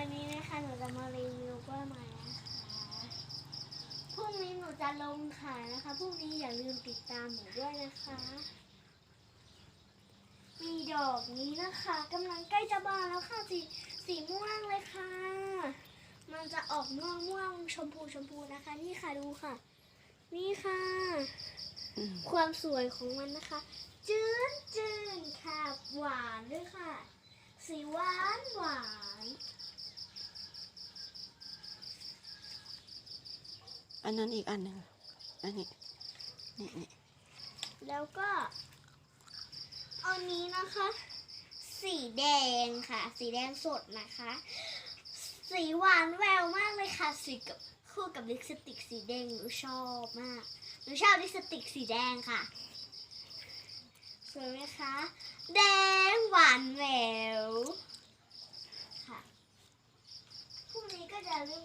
วันนี้นะคะหนูจะมารีวิวกล้วยไม้นะคะพรุ่งนี้หนูจะลงขายนะคะพรุ่งนี้อย่าลืมติดตามหนูด้วยนะคะ มีดอกนี้นะคะกำลังใกล้จะบานแล้วค่ะสีสีม่วงเลยค่ะ มันจะออกม่วงม่วงชมพูชมพูนะคะ นี่ค่ะดูค่ะ นี่ค่ะ ความสวยของมันนะคะ จืดจืดค่ะหวานด้วยค่ะ สีหวานหวาน อันนั้นอีกอันหนึ่งอันนี้นี่นี่แล้วก็อันนี้นะคะ สีแดงค่ะ สีแดงสดนะคะ สีหวานแววมากเลยค่ะสีกับคู่กับลิปสติกสีแดงหนูชอบมากหนูชอบลิปสติกสีแดงค่ะสวยไหมคะ แดงหวานแหววค่ะพรุ่งนี้ก็จะเริ่ม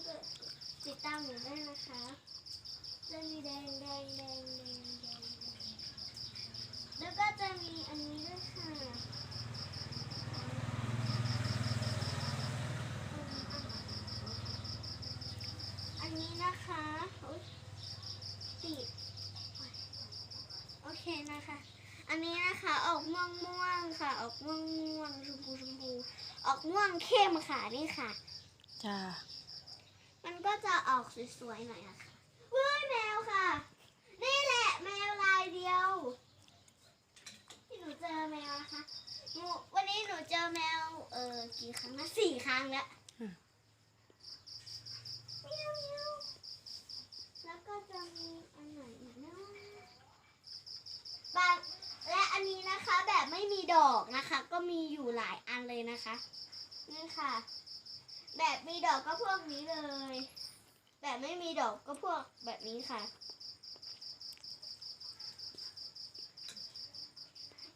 ติดตามหนูได้นะคะจะมีแดงแดงแดงแดงแดงแล้วก็จะมีอันนี้ด้วยค่ะอันนี้นะคะติดโอเคนะคะ อันนี้นะคะออกม่วงม่วงๆค่ะ ออกม่วงม่วงๆชมพูชมพูออกม่วงเข้มค่ะนี่ค่ะจ้า มันก็จะออกสวยๆหน่อยนะคะเว้ยแมวค่ะ นี่แหละแมวลายเดียว ที่หนูเจอแมวนะคะหนูวันนี้หนูเจอแมว เออกี่ครั้งนะสี่ครั้งแล้วเมียวเมียวแล้วก็จะมีอันไหนอีกนะบางและอันนี้นะคะแบบไม่มีดอกนะคะ ก็มีอยู่หลายอันเลยนะคะนี่ค่ะ แบบมีดอกก็พวกนี้เลย แบบไม่มีดอกก็พวกแบบนี้ค่ะ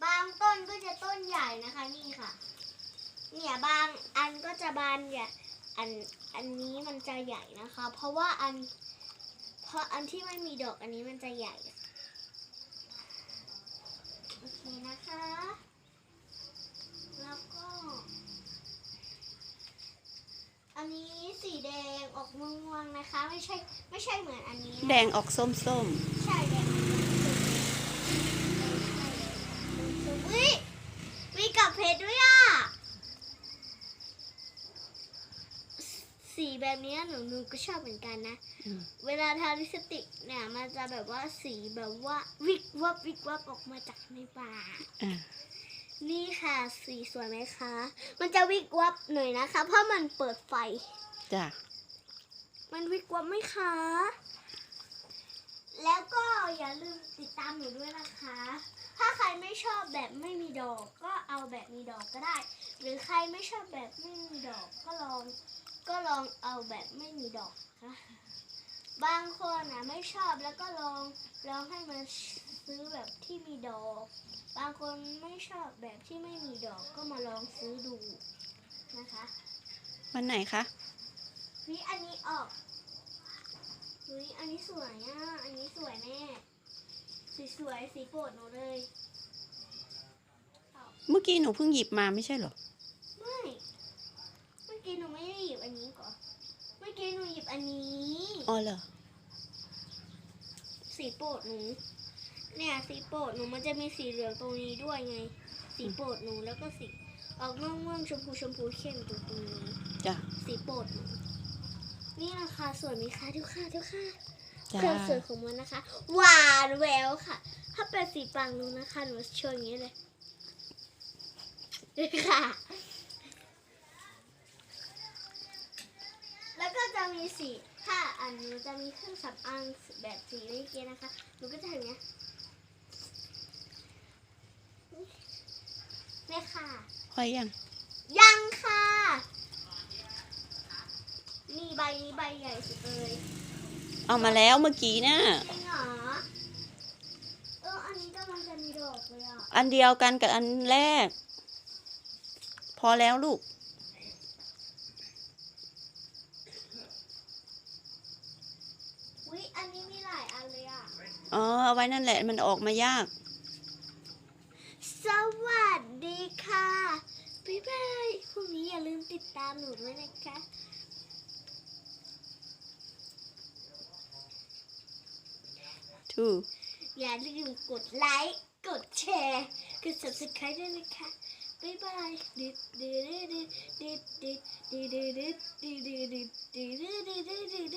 บางต้นก็จะต้นใหญ่นะคะนี่ค่ะ เนี่ยบางอันก็จะบานใหญ่อันอันนี้มันจะใหญ่นะคะ เพราะว่าอัน เพราะอันที่ไม่มีดอกอันนี้มันจะใหญ่ค่ะโอเคนะคะ แล้วก็ อันนี้สีแดงออกม่วงๆนะคะ ไม่ใช่ไม่ใช่เหมือนอันนี้นะแดงออกส้มส้มใช่แดงอุ้ยมีกับเพชรด้วยอะ สีแบบนี้หนูหนูก็ชอบเหมือนกันนะๆอืมเวลาทาลิปสติกเนี่ยมันจะแบบว่าสีแบบว่าวิกวับวิกวับออกมาจากในปาก อ่า นี่ค่ะสีสวยไหมคะ มันจะวิกวับหน่อยนะคะ เพราะมันเปิดไฟ จ้ามันวิกวับไหมคะ แล้วก็อย่าลืมติดตามหนูด้วยนะคะ ถ้าใครไม่ชอบแบบไม่มีดอกก็เอาแบบมีดอกก็ได้ หรือใครไม่ชอบแบบไม่มีดอกก็ลอง ก็ลองเอาแบบไม่มีดอกค่ะ บางคนนะไม่ชอบแล้วก็ลองลองให้มันซื้อแบบที่มีดอก บางคนไม่ชอบแบบที่ไม่มีดอกก็มาลองซื้อดูนะคะวันไหนคะนี่อันนี้ออกเฮ้ยอันนี้สวยอะอันนี้สวยแน่สีสวยสีโปรดหนูเลยเมื่อกี้หนูเพิ่งหยิบมาไม่ใช่เหรอไม่เมื่อกี้หนูไม่ได้หยิบอันนี้ก่อนเมื่อกี้หนูหยิบอันนี้ อ๋อเหรอ สีโปรดหนู เนี่ยสีโปรดหนูมันจะมีสีเหลืองตรงนี้ด้วยไง สีโปรดหนูแล้วก็สีออกม่วงม่วงๆชมพูชมพูเข้มตรงตรงนี้จ้าสีโปรดหนูนี่นะคะสวยไหมคะทุกค่ะทุกค่ะจ้าความสวยของมันนะคะ หวานแหววค่ะ ถ้าเป็นสีปังนูนะคะหนูโชว์อย่างนี้เลยนี่ค่ะ แล้วก็ จะมีสีถ้าอันหนูจะมีเครื่องสำอางแบบสีเมื่อกี้นะคะหนูก็จะทำอย่างนี้ยเนี่ยค่ะพอยัง ยังค่ะ นี่ใบนี้ใบใหญ่สุดเลยเอามาแล้วเมื่อกี้น่ะจริงเหรอเอออันนี้กำลังจะมีดอกเลยอะ อันเดียวกันกับอันแรก พอแล้วลูกันนี้มีหลายอันเลยอะ อ๋อเอาไว้นั่นแหละมันออกมายาก สวัสดีค่ะบ๊ายบายพรุ่นี้อย่าลืมติดตามหนูด้วยนะคะทูอย่าลืมกดไลค์ กดแชร์ กด subscribe ด้วยนะคะ บ๊ายบายดิดดิดดิดดิดดิดดิดดิดดิดดิดดิดดิดดิด